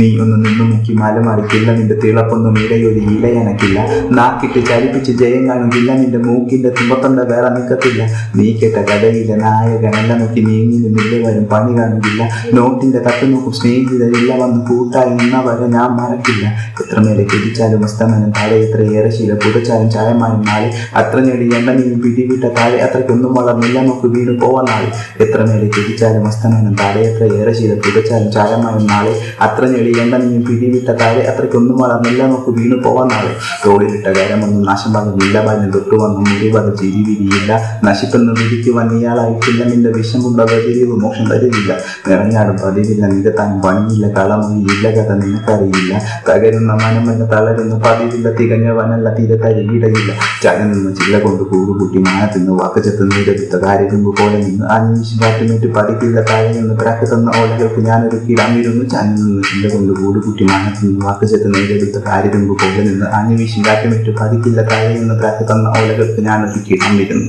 നീ ഒന്ന് നിന്നു നോക്കി മല മറിക്കില്ല നിന്റെ തിളപ്പൊന്നും ഇടയൊരു ഇലയനക്കില്ല നാക്കിട്ട് ചലിപ്പിച്ച് ജയം കാണുന്നില്ല നിന്റെ മൂക്കിന്റെ തുമ്പത്തൊണ്ട വേറെ നിൽക്കത്തില്ല. നീ കേട്ട കഥയിലെ നായകനല്ല നോക്കി നീങ്ങി നിന്നില്ലേ വരും പണി കാണുന്നില്ല. നോട്ടിന്റെ തട്ട് നോക്കും സ്നേഹിതരില്ല വന്ന് കൂട്ടായി നിന്നവരെ ഞാൻ മറക്കില്ല. എത്ര മേലെ കിടിച്ചാലും അസ്തമനം താഴെ എത്ര ഏറെ ശീല പുതച്ചാലും ചായമായും നാളെ. അത്ര നേടി എണ്ണ നീ പിടിവിട്ട താഴെ അത്രയ്ക്കൊന്നും വളർന്നില്ല നോക്ക് വീണ് പോവാൻ നാളെ. എത്ര മേലെ കിടിച്ചാലും അസ്തമനം താഴെ എത്ര ഏറെ ശീല പുതച്ചാലും ചായമായും നാളെ. അത്ര നേടി നീ പിടിവിട്ട താഴെ അത്രയ്ക്കൊന്നും വളർന്നില്ല നോക്ക് വീണ് പോവാൻ നാളെ തോളിലിട്ട ഒന്നും നാശം വന്നില്ല. വന്ന് തൊട്ടു വന്നു മുറിവത് ചിരി വിരിയില്ല. നശിപ്പെന്ന് വിരിക്കുവാൻ വന്നിയാളായിട്ടില്ല. നിന്റെ വിഷമുള്ളത് തിരിവ് മോക്ഷം തരുന്നില്ല. നിറഞ്ഞാടും പതിവില്ല. താൻ പണിയില്ല. കളമൊഴിയില്ല. കഥ നിനക്കറിയില്ല. തകരുന്ന മനമെന്ന് തളരുന്ന പതിവില്ല. തികഞ്ഞവനല്ല. തീരെ തരികിടയില്ല. ചായ നിന്ന് ചില്ല കൊണ്ട് കൂടുകൂട്ടി മാനത്തിന്ന് വാക്ക് ചെത്തുന്ന നീരെടുത്ത കാര്യം പോലെ നിന്ന് അന്വേഷിച്ച് കാറ്റുമേറ്റ് പതിക്കില്ല താഴെ നിന്ന് പ്രാക്ക് തന്ന ഓളകൾക്ക് ഞാനൊരു കിടാമിരുന്നു ചാനൽ നിന്ന് ചില്ല കൊണ്ട് കൂടുകൂട്ടി മാനത്തിന്ന് വാക്ക് ചെത്ത് നേരെടുത്ത കാര്യരുമ്പ് പോലെ നിന്ന് അന്വേഷിച്ച് കാറ്റുമേറ്റ് പതിക്കില്ല താഴെ നിന്ന് കാറ്റ് തന്ന ഓലകൾക്ക് ഞാനൊരു കിടാമിരുന്നു